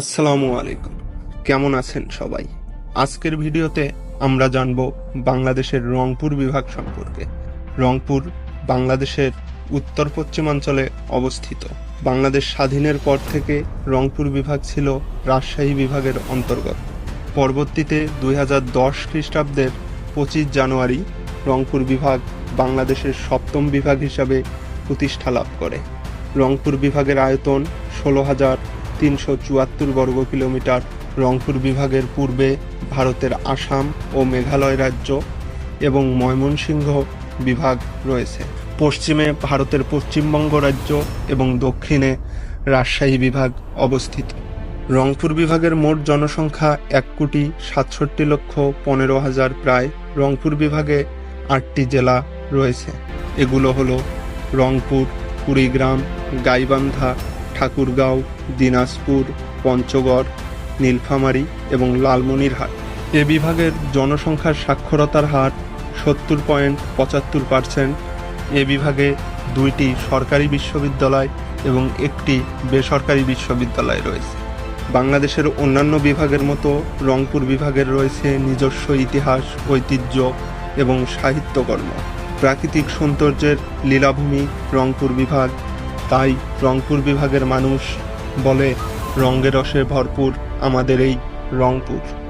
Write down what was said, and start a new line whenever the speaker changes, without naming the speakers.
আসসালামু আলাইকুম। কেমন আছেন সবাই? আজকের ভিডিওতে আমরা জানব বাংলাদেশের রংপুর বিভাগ সম্পর্কে। রংপুর বাংলাদেশের উত্তর পশ্চিমাঞ্চলে অবস্থিত। বাংলাদেশ স্বাধীনের পর থেকে রংপুর বিভাগ ছিল রাজশাহী বিভাগের অন্তর্গত। পরবর্তীতে দুই হাজার দশ খ্রিস্টাব্দের পঁচিশ জানুয়ারি রংপুর বিভাগ বাংলাদেশের সপ্তম বিভাগ হিসাবে প্রতিষ্ঠা লাভ করে। রংপুর বিভাগের আয়তন ষোলো হাজার তিনশো চুয়াত্তর বর্গ কিলোমিটার রংপুর বিভাগের পূর্বে ভারতের আসাম ও মেঘালয় রাজ্য এবং ময়মনসিংহ বিভাগ রয়েছে। পশ্চিমে ভারতের পশ্চিমবঙ্গ রাজ্য এবং দক্ষিণে রাজশাহী বিভাগ অবস্থিত। রংপুর বিভাগের মোট জনসংখ্যা এক কোটি সাতষট্টি লক্ষ পনেরো হাজার প্রায় রংপুর বিভাগে আটটি জেলা রয়েছে। এগুলো হলো রংপুর, কুড়িগ্রাম, গাইবান্ধা ঠাকুরগাঁও, দিনাজপুর, পঞ্চগড়, নীলফামারী এবং লালমনিরহাট। এ বিভাগের জনসংখ্যার সাক্ষরতার হার সত্তর পয়েন্ট পঁচাত্তর পার্সেন্ট। এ বিভাগে দুইটি সরকারি বিশ্ববিদ্যালয় এবং একটি বেসরকারি বিশ্ববিদ্যালয় রয়েছে। বাংলাদেশের অন্যান্য বিভাগের মতো রংপুর বিভাগের রয়েছে নিজস্ব ইতিহাস, ঐতিহ্য এবং সাহিত্যকর্ম। প্রাকৃতিক সৌন্দর্যের লীলাভূমি রংপুর বিভাগ তাই রংপুর বিভাগের মানুষ বলে রঙ্গের রসে ভরপুর আমাদের এই রংপুর।